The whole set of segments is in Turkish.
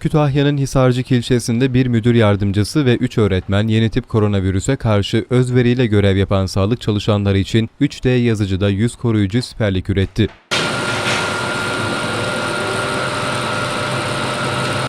Kütahya'nın Hisarcık ilçesinde bir müdür yardımcısı ve 3 öğretmen yeni tip koronavirüse karşı özveriyle görev yapan sağlık çalışanları için 3D yazıcıda yüz koruyucu siperlik üretti.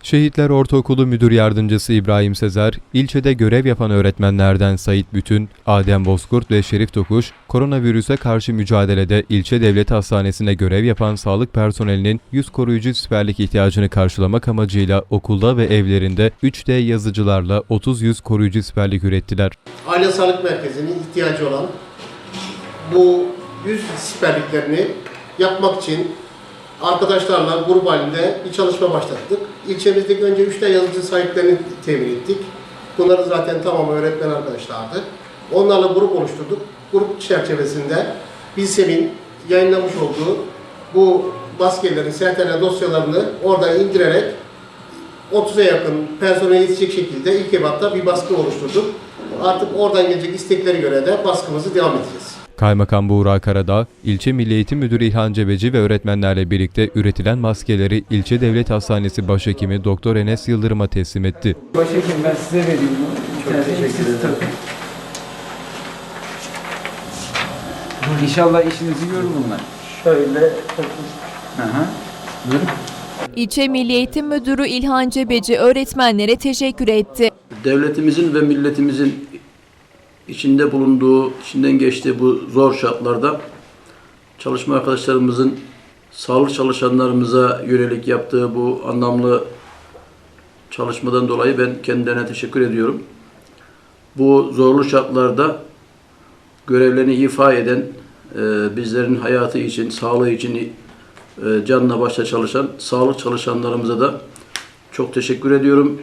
Şehitler Ortaokulu Müdür Yardımcısı İbrahim Sezer, ilçede görev yapan öğretmenlerden Sait Bütün, Adem Bozkurt ve Şerif Tokuş, koronavirüse karşı mücadelede ilçe devlet hastanesinde görev yapan sağlık personelinin yüz koruyucu siperlik ihtiyacını karşılamak amacıyla okulda ve evlerinde 3D yazıcılarla 30 yüz koruyucu siperlik ürettiler. Aile Sağlık Merkezi'nin ihtiyacı olan bu yüz siperliklerini yapmak için arkadaşlarla grup halinde bir çalışma başlattık. İlçemizdeki önce 3 tane yazıcı sahiplerini temin ettik. Bunları zaten tamamı öğretmen arkadaşlardı. Onlarla grup oluşturduk. Grup çerçevesinde BİSEM'in yayınlamış olduğu bu maskelerin, STN dosyalarını oradan indirerek 30'a yakın personel yetecek şekilde ilk ebatta bir baskı oluşturduk. Artık oradan gelecek istekleri göre de baskımızı devam edeceğiz. Kaymakam Buğra Karadağ, ilçe Milli Eğitim Müdürü İlhan Cebeci ve öğretmenlerle birlikte üretilen maskeleri ilçe devlet hastanesi başhekimi Doktor Enes Yıldırım'a teslim etti. Başhekim ben size vereyim bunu. Çok teşekkür ederim. İnşallah işinizi görür bunlar. Şöyle Hı hı. İlçe Milli Eğitim Müdürü İlhan Cebeci öğretmenlere teşekkür etti. devletimizin ve milletimizin içinde bulunduğu, içinden geçtiği bu zor şartlarda çalışma arkadaşlarımızın sağlık çalışanlarımıza yönelik yaptığı bu anlamlı çalışmadan dolayı ben kendilerine teşekkür ediyorum. Bu zorlu şartlarda görevlerini ifa eden, e, bizlerin hayatı için, sağlığı için e, canla başla çalışan sağlık çalışanlarımıza da çok teşekkür ediyorum.